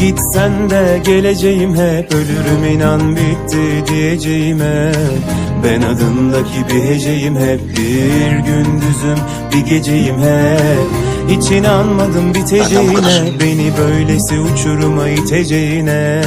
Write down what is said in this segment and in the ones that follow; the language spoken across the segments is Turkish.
Gitsen de geleceğim hep Ölürüm inan bitti diyeceğim hep Ben adındaki bir heceyim hep Bir gündüzüm bir geceyim hep Hiç inanmadım biteceğine. Beni böylesi uçuruma iteceğine.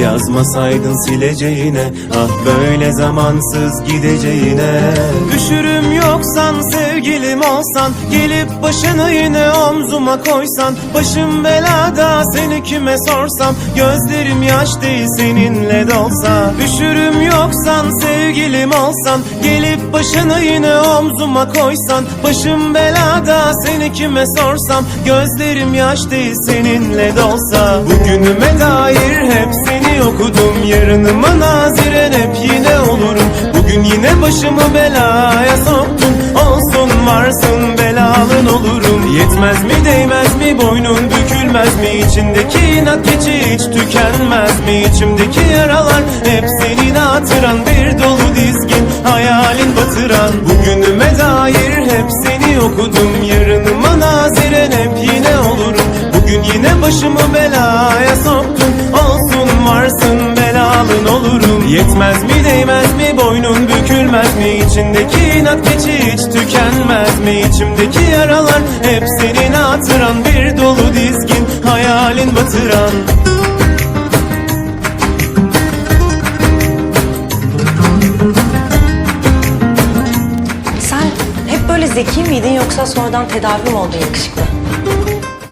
Yazmasaydın sileceğine. Ah böyle zamansız gideceğine. Düşürüm yoksan sevgilim olsan Gelip başını yine omzuma koysan Başım belada seni kime sorsam Gözlerim yaş değil seninle dolsa. Düşürüm yoksan sevgilim olsan Gelip başını yine omzuma koysan Başım belada seni kime sorsam Gözlerim yaş seninle dolsa Bugünüme dair hep seni okudum Yarınıma naziren hep yine olurum. Bugün yine başımı belaya soktun Olsun varsın belalın olurum. Yetmez mi değmez mi boynun bükülmez mi? İçindeki inat keçi hiç tükenmez mi? İçimdeki yaralar hep senin hatıran Bir dolu dizgin hayalin batıran. Bugünüme dair hep seni okudum Yarınıma başımı belaya soktun. Olsun varsın belalın olurum. Yetmez mi değmez mi boynun bükülmez mi? İçindeki inat keçi hiç tükenmez mi? İçimdeki yaralar hep senin hatıran. Bir dolu dizgin hayalin batıran. Sen hep böyle zeki miydin yoksa sonradan tedavi mi oldun yakışıklı?